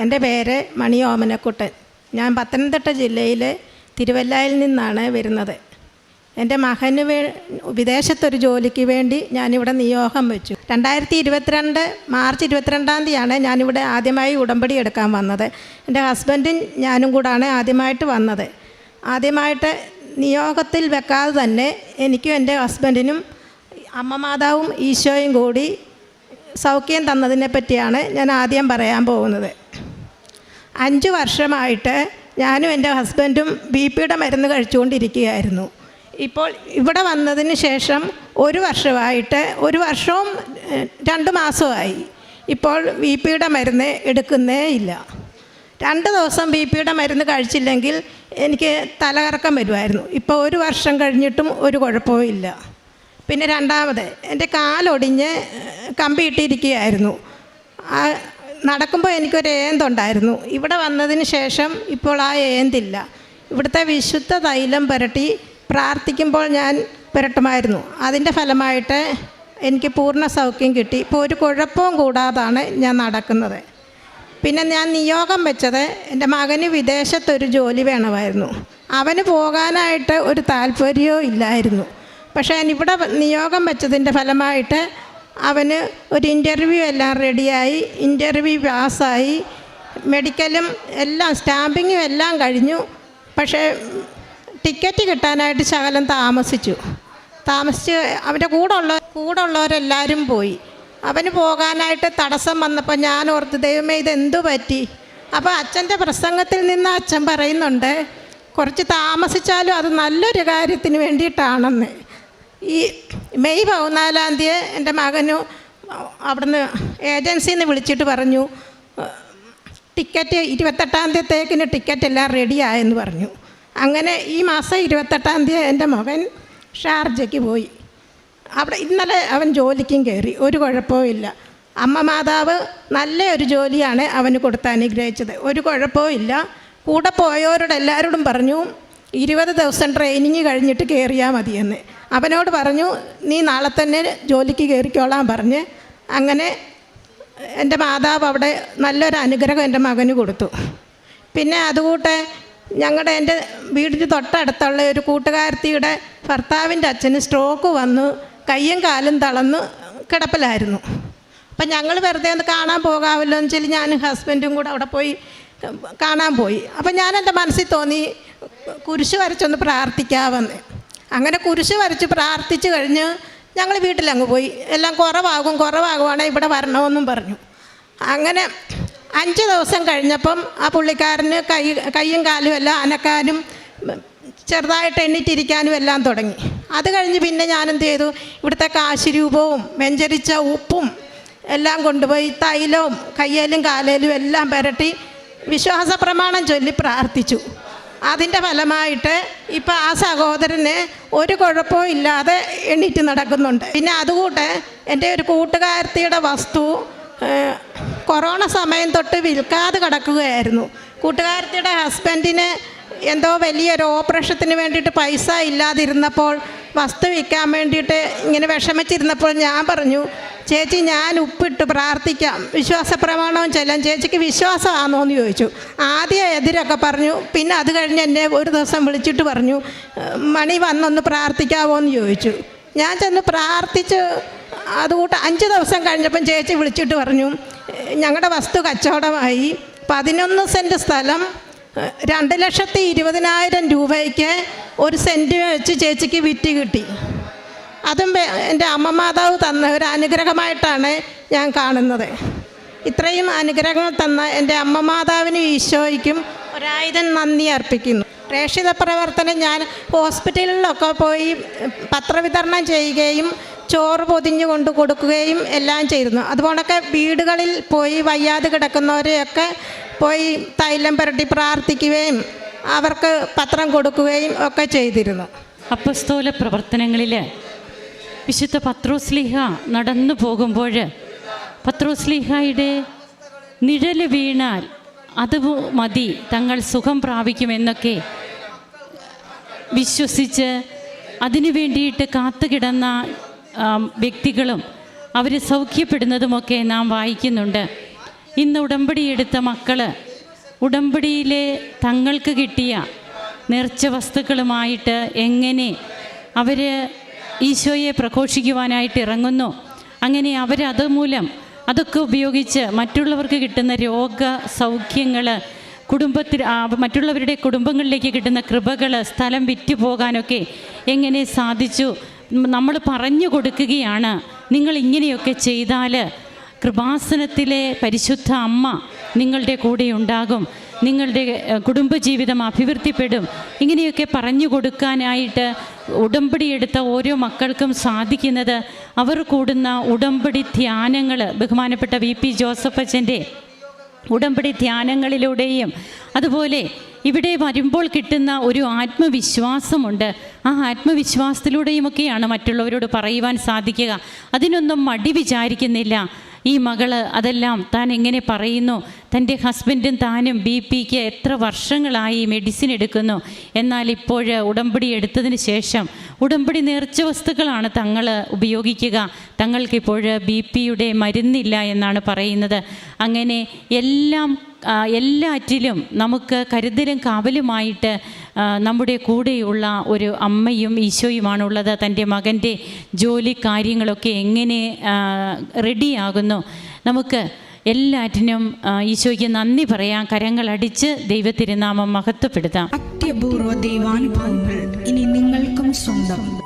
എന്റെ പേര് മണി ഓമനക്കുട്ടൻ. ഞാൻ പത്തനംതിട്ട ജില്ലയിലെ തിരുവല്ലായിൽ നിന്നാണ് വരുന്നത്. എന്റെ മകന് വേ വിദേശത്തൊരു ജോലിക്ക് വേണ്ടി ഞാനിവിടെ നിയോഗം വെച്ചു. രണ്ടായിരത്തി ഇരുപത്തിരണ്ട് മാർച്ച് ഇരുപത്തിരണ്ടാം തീയതിയാണ് ഞാനിവിടെ ആദ്യമായി ഉടമ്പടി എടുക്കാൻ വന്നത്. എന്റെ ഹസ്ബൻഡും ഞാനും കൂടാണ് ആദ്യമായിട്ട് വന്നത്. ആദ്യമായിട്ട് നിയോഗത്തിൽ വെക്കാതെ തന്നെ എനിക്കും എന്റെ ഹസ്ബൻഡിനും അമ്മ മാതാവും ഈശോയും കൂടി സൗഖ്യം തന്നതിനെ പറ്റിയാണ് ഞാൻ ആദ്യം പറയാൻ പോകുന്നത്. അഞ്ച് വർഷമായിട്ട് ഞാനും എന്റെ ഹസ്ബൻഡും ബി പിയുടെ മരുന്ന് കഴിച്ചുകൊണ്ടിരിക്കുകയായിരുന്നു. ഇപ്പോൾ ഇവിടെ വന്നതിന് ശേഷം ഒരു വർഷമായിട്ട് ഒരു വർഷവും രണ്ട് മാസമായി ഇപ്പോൾ ബി പിയുടെ മരുന്ന് എടുക്കുന്നേ ഇല്ല. രണ്ട് ദിവസം ബി പിയുടെ മരുന്ന് കഴിച്ചില്ലെങ്കിൽ എനിക്ക് തലകറക്കം വരുമായിരുന്നു. ഇപ്പോൾ ഒരു വർഷം കഴിഞ്ഞിട്ടും ഒരു കുഴപ്പവും ഇല്ല. പിന്നെ രണ്ടാമത് എന്റെ കാലൊടിഞ്ഞ് കമ്പിയിട്ടിരിക്കുകയായിരുന്നു നടക്കുമ്പോൾ എനിക്കൊരു ഏന്തുണ്ടായിരുന്നു. ഇവിടെ വന്നതിന് ശേഷം ഇപ്പോൾ ആ ഏന്തില്ല. ഇവിടുത്തെ വിശുദ്ധ തൈലം പുരട്ടി പ്രാർത്ഥിക്കുമ്പോൾ ഞാൻ പുരട്ടുമായിരുന്നു. അതിന്റെ ഫലമായിട്ട് എനിക്ക് പൂർണ സൗഖ്യം കിട്ടി. ഇപ്പോൾ ഒരു കുഴപ്പവും കൂടാതാണ് ഞാൻ നടക്കുന്നത്. പിന്നെ ഞാൻ നിയോഗം വെച്ചത് എന്റെ മകന് വിദേശത്തൊരു ജോലി വേണമായിരുന്നു. അവന് പോകാനായിട്ട് ഒരു താല്പര്യവും ഇല്ലായിരുന്നു. പക്ഷേ ഇവിടെ നിയോഗം വെച്ചതിന്റെ ഫലമായിട്ട് അവന് ഒരു ഇന്റർവ്യൂ എല്ലാം റെഡിയായി ഇന്റർവ്യൂ പാസ്സായി മെഡിക്കലും എല്ലാം സ്റ്റാമ്പിങ്ങും എല്ലാം കഴിഞ്ഞു. പക്ഷേ ടിക്കറ്റ് കിട്ടാനായിട്ട് ശകലം താമസിച്ചു. താമസിച്ച് അവന്റെ കൂടെ ഉള്ള കൂടെ ഉള്ളവരെല്ലാവരും പോയി. അവന് പോകാനായിട്ട് തടസ്സം വന്നപ്പോൾ ഞാൻ ഓർത്ത് ദൈവമേ ഇതെന്തു പറ്റി? അപ്പോൾ അച്ഛന്റെ പ്രസംഗത്തിൽ നിന്ന് അച്ഛൻ പറയുന്നുണ്ട് കുറച്ച് താമസിച്ചാലും അത് നല്ലൊരു കാര്യത്തിന് വേണ്ടിയിട്ടാണെന്ന്. ഈ മെയ് പതിനാലാം തീയതി എന്റെ മകനു അവിടുന്ന് ഏജൻസിയിൽ നിന്ന് വിളിച്ചിട്ട് പറഞ്ഞു ടിക്കറ്റ് ഇരുപത്തെട്ടാം തീയതിത്തേക്കിന് ടിക്കറ്റ് എല്ലാം റെഡിയായെന്ന് പറഞ്ഞു. അങ്ങനെ ഈ മാസം ഇരുപത്തെട്ടാം തീയതി എന്റെ മകൻ ഷാർജയ്ക്ക് പോയി. അവിടെ ഇന്നലെ അവൻ ജോലിക്കും കയറി ഒരു കുഴപ്പവും ഇല്ല. അമ്മ മാതാവ് നല്ല ഒരു ജോലിയാണ് അവന് കൊടുത്ത് അനുഗ്രഹിച്ചത്. ഒരു കുഴപ്പവും ഇല്ല. കൂടെ പോയവരോട് എല്ലാവരോടും പറഞ്ഞു ഇരുപത് ദിവസം ട്രെയിനിങ് കഴിഞ്ഞിട്ട് കയറിയാൽ മതിയെന്ന്. അവനോട് പറഞ്ഞു നീ നാളെ തന്നെ ജോലിക്ക് കയറിക്കോളാൻ പറഞ്ഞ്. അങ്ങനെ എന്റെ മാതാവ് അവിടെ നല്ലൊരു അനുഗ്രഹം എന്റെ മകന് കൊടുത്തു. പിന്നെ അതുകൂട്ടെ ഞങ്ങളുടെ എന്റെ വീടിന് തൊട്ടടുത്തുള്ള ഒരു കൂട്ടുകാരത്തിയുടെ ഭർത്താവിന്റെ അച്ഛന് സ്ട്രോക്ക് വന്നു കയ്യും കാലും തളന്ന് കിടപ്പിലായിരുന്നു. അപ്പം ഞങ്ങൾ വെറുതെ ഒന്ന് കാണാൻ പോകാമല്ലോ എന്ന് വെച്ചാൽ ഞാനും ഹസ്ബൻഡും കൂടെ അവിടെ പോയി കാണാൻ പോയി. അപ്പം ഞാൻ എന്റെ മനസ്സിൽ തോന്നി കുരിശ് വരച്ചൊന്ന് പ്രാർത്ഥിക്കാമെന്ന് അങ്ങനെ കുരിശ് വരച്ച് പ്രാർത്ഥിച്ചു കഴിഞ്ഞ് ഞങ്ങൾ വീട്ടിലങ്ങ് പോയി. എല്ലാം കുറവാകും കുറവാകുവാണെങ്കിൽ ഇവിടെ വരണമെന്നും പറഞ്ഞു. അങ്ങനെ അഞ്ച് ദിവസം കഴിഞ്ഞപ്പം ആ പുള്ളിക്കാരന് കൈ കൈയും കാലും എല്ലാം അനക്കാനും ചെറുതായിട്ട് എണ്ണിട്ടിരിക്കാനും എല്ലാം തുടങ്ങി. അത് കഴിഞ്ഞ് പിന്നെ ഞാനെന്ത് ചെയ്തു? ഇവിടുത്തെ കാശിരൂപവും വെഞ്ചരിച്ച ഉപ്പും എല്ലാം കൊണ്ടുപോയി തൈലവും കയ്യേലും കാലേലും എല്ലാം പുരട്ടി വിശ്വാസ പ്രമാണം ചൊല്ലി പ്രാർത്ഥിച്ചു. അതിന്റെ ഫലമായിട്ട് ഇപ്പം ആ സഹോദരന് ഒരു കുഴപ്പവും ഇല്ലാതെ എണീറ്റ് നടക്കുന്നുണ്ട്. പിന്നെ അതുകൂട്ട് എന്റെ ഒരു കൂട്ടുകാരത്തിയുടെ വസ്തു കൊറോണ സമയം തൊട്ട് വിൽക്കാതെ കിടക്കുകയായിരുന്നു. കൂട്ടുകാരത്തിയുടെ ഹസ്ബൻഡിന് എന്തോ വലിയൊരു ഓപ്പറേഷത്തിന് വേണ്ടിയിട്ട് പൈസ ഇല്ലാതിരുന്നപ്പോൾ വസ്തു വിൽക്കാൻ വേണ്ടിയിട്ട് ഇങ്ങനെ വിഷമിച്ചിരുന്നപ്പോൾ ഞാൻ പറഞ്ഞു ചേച്ചി ഞാൻ ഉപ്പിട്ട് പ്രാർത്ഥിക്കാം. വിശ്വാസ പ്രമാണവും ചെല്ലാം. ചേച്ചിക്ക് വിശ്വാസമാണോ എന്ന് ചോദിച്ചു. ആദ്യം എതിരൊക്കെ പറഞ്ഞു. പിന്നെ അത് കഴിഞ്ഞ് എന്നെ ഒരു ദിവസം വിളിച്ചിട്ട് പറഞ്ഞു "ഏഹ്, മണി വന്നൊന്ന് പ്രാർത്ഥിക്കാവോ എന്ന് ചോദിച്ചു. ഞാൻ ചെന്ന് പ്രാർത്ഥിച്ച് അതുകൂട്ട് അഞ്ച് ദിവസം കഴിഞ്ഞപ്പം ചേച്ചി വിളിച്ചിട്ട് പറഞ്ഞു "ഏഹ്, ഞങ്ങളുടെ വസ്തു കച്ചവടമായി. പതിനൊന്ന് സെന്റ് സ്ഥലം രണ്ട് ലക്ഷത്തി ഇരുപതിനായിരം രൂപയ്ക്ക് ഒരു സെന്റ് വെച്ച് ചേച്ചിക്ക് വിറ്റ് കിട്ടി. അതും എന്റെ അമ്മ മാതാവ് തന്ന ഒരു അനുഗ്രഹമായിട്ടാണ് ഞാൻ കാണുന്നത്. ഇത്രയും അനുഗ്രഹങ്ങൾ തന്ന എന്റെ അമ്മ മാതാവിനും ഈശോയ്ക്കും ഒരായിരം നന്ദി അർപ്പിക്കുന്നു. പ്രേക്ഷിത പ്രവർത്തനം ഞാൻ ഹോസ്പിറ്റലിലൊക്കെ പോയി പത്രവിതരണം ചെയ്യുകയും ചോറ് പൊതിഞ്ഞു കൊണ്ട് കൊടുക്കുകയും എല്ലാം ചെയ്തിരുന്നു. അതുപോലൊക്കെ വീടുകളിൽ പോയി വയ്യാതെ കിടക്കുന്നവരെയൊക്കെ പോയി തൈലം പുരട്ടി പ്രാർത്ഥിക്കുകയും അവർക്ക് പത്രം കൊടുക്കുകയും ഒക്കെ ചെയ്തിരുന്നു. അപ്പസ്തോല പ്രവർത്തനങ്ങളിൽ വിശുദ്ധ പത്രോസ്ലിഹ നടന്നു പോകുമ്പോൾ പത്രോസ്ലിഹയുടെ നിഴൽ വീണാൽ അത് മതി തങ്ങൾ സുഖം പ്രാപിക്കുമെന്നൊക്കെ വിശ്വസിച്ച് അതിനു വേണ്ടിയിട്ട് കാത്തുകിടന്ന കിടന്ന വ്യക്തികളും അവർ സൗഖ്യപ്പെടുന്നതുമൊക്കെ നാം വായിക്കുന്നുണ്ട്. ഇന്ന് ഉടമ്പടി എടുത്ത മക്കൾ ഉടമ്പടിയിലെ തങ്ങൾക്ക് കിട്ടിയ നേർച്ച വസ്തുക്കളുമായിട്ട് എങ്ങനെ അവർ ഈശോയെ പ്രഘോഷിക്കുവാനായിട്ട് ഇറങ്ങുന്നു. അങ്ങനെ അവരത് മൂലം അതൊക്കെ ഉപയോഗിച്ച് മറ്റുള്ളവർക്ക് കിട്ടുന്ന രോഗ സൗഖ്യങ്ങൾ കുടുംബത്തിൽ മറ്റുള്ളവരുടെ കുടുംബങ്ങളിലേക്ക് കിട്ടുന്ന കൃപകൾ സ്ഥലം വിറ്റു പോകാനൊക്കെ എങ്ങനെ സാധിച്ചു? നമ്മൾ പറഞ്ഞു കൊടുക്കുകയാണ് നിങ്ങൾ ഇങ്ങനെയൊക്കെ ചെയ്താൽ കൃപാസനത്തിലെ പരിശുദ്ധ അമ്മ നിങ്ങളുടെ കൂടെ ഉണ്ടാകും. നിങ്ങളുടെ കുടുംബജീവിതം അഭിവൃദ്ധിപ്പെടും. ഇങ്ങനെയൊക്കെ പറഞ്ഞു കൊടുക്കാനായിട്ട് ഉടമ്പടി എടുത്ത ഓരോ മക്കൾക്കും സാധിക്കുന്നത് അവർ കൂടുന്ന ഉടമ്പടി ധ്യാനങ്ങൾ. ബഹുമാനപ്പെട്ട വി പി ജോസഫ് അച്ഛന്റെ ഉടമ്പടി ധ്യാനങ്ങളിലൂടെയും അതുപോലെ ഇവിടെ വരുമ്പോൾ കിട്ടുന്ന ഒരു ആത്മവിശ്വാസമുണ്ട്. ആ ആത്മവിശ്വാസത്തിലൂടെയുമൊക്കെയാണ് മറ്റുള്ളവരോട് പറയുവാൻ സാധിക്കുക. അതിനൊന്നും മടി വിചാരിക്കുന്നില്ല. ഈ മകൾ അതെല്ലാം താൻ എങ്ങനെ പറയുന്നു? തന്റെ ഹസ്ബൻഡും താനും ബി പിക്ക് എത്ര വർഷങ്ങളായി മെഡിസിൻ എടുക്കുന്നു? എന്നാൽ ഇപ്പോൾ ഉടമ്പടി എടുത്തതിന് ശേഷം ഉടമ്പടി നേർച്ച വസ്തുക്കളാണ് തങ്ങൾ ഉപയോഗിക്കുക. തങ്ങൾക്കിപ്പോൾ ബി പിയുടെ മരുന്നില്ല എന്നാണ് പറയുന്നത്. അങ്ങനെ എല്ലാം എല്ലാറ്റിലും നമുക്ക് കരുതലും കാവലുമായിട്ട് നമ്മുടെ കൂടെയുള്ള ഒരു അമ്മയും ഈശോയുമാണുള്ളത്. തന്റെ മകന്റെ ജോലി കാര്യങ്ങളൊക്കെ എങ്ങനെ റെഡിയാകുന്നു. നമുക്ക് എല്ലാറ്റിനും ഈശോയ്ക്ക് നന്ദി പറയാം കരങ്ങളടിച്ച് ദൈവത്തിരുനാമം മഹത്വപ്പെടുത്താം. അത്യപൂർവ ദൈവാനുഭവങ്ങൾ ഇനി നിങ്ങൾക്കും സ്വന്തം.